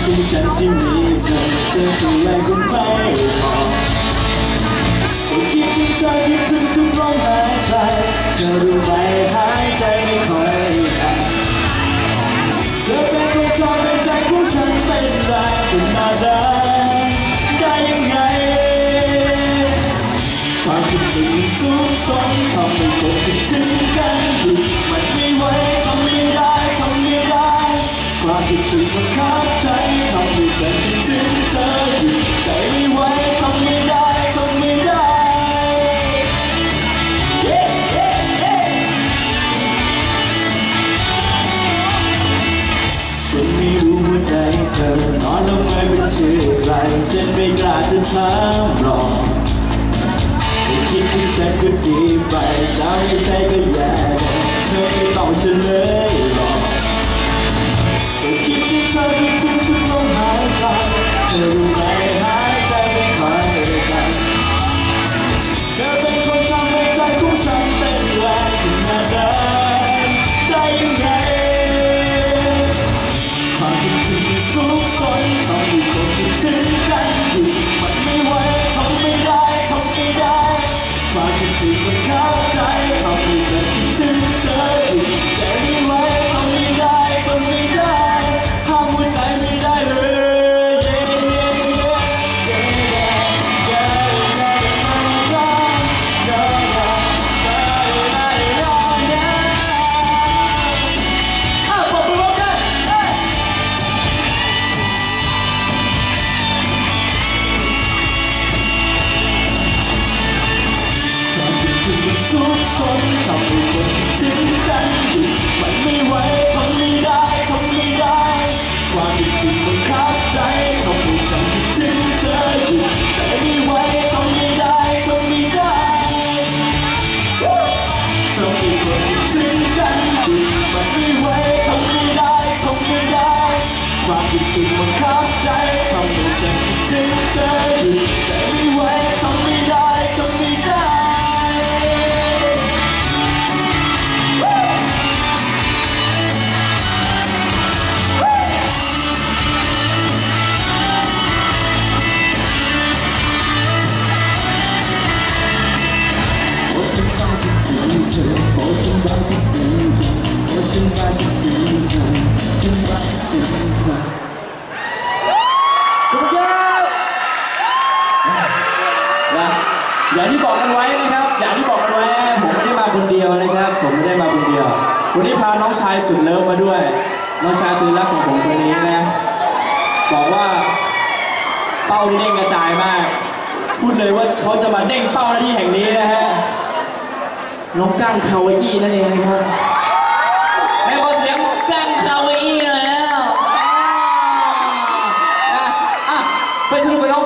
ฝันของฉันที่มีเธอเธอ ความคิดถึงมันคับใจทำให้ฉันคิดถึงเธออยู่ใจไม่ไหวทำไม่ได้ทำไม่ได้ ฉันไม่รู้หัวใจเธอนอนลงไปเป็นชื่อใครฉันไม่กล้าจะถามหรอกแค่คิดถึงฉันก็ดีไปจะไม่ใช่ก็แย่เธอไม่ต้องเฉลย สุขสนท ขอบคุณครับนะอย่างที่บอกกันไว้นะครับ อย่างที่บอกกันไว้ ผมไม่ได้มาคนเดียวนะครับ ผมไม่ได้มาคนเดียว วันนี้พาน้องชายสุดเลิฟมาด้วย น้องชายสุดรักของผมคนนี้นะ บอกว่าเป้าที่เด้งกระจายมาก พูดเลยว่าเขาจะมาเด้งเป้าหน้าที่แห่งนี้นะฮะ น้องก้างคาวาอี้นั่นเองนะครับ Mas você não ganhou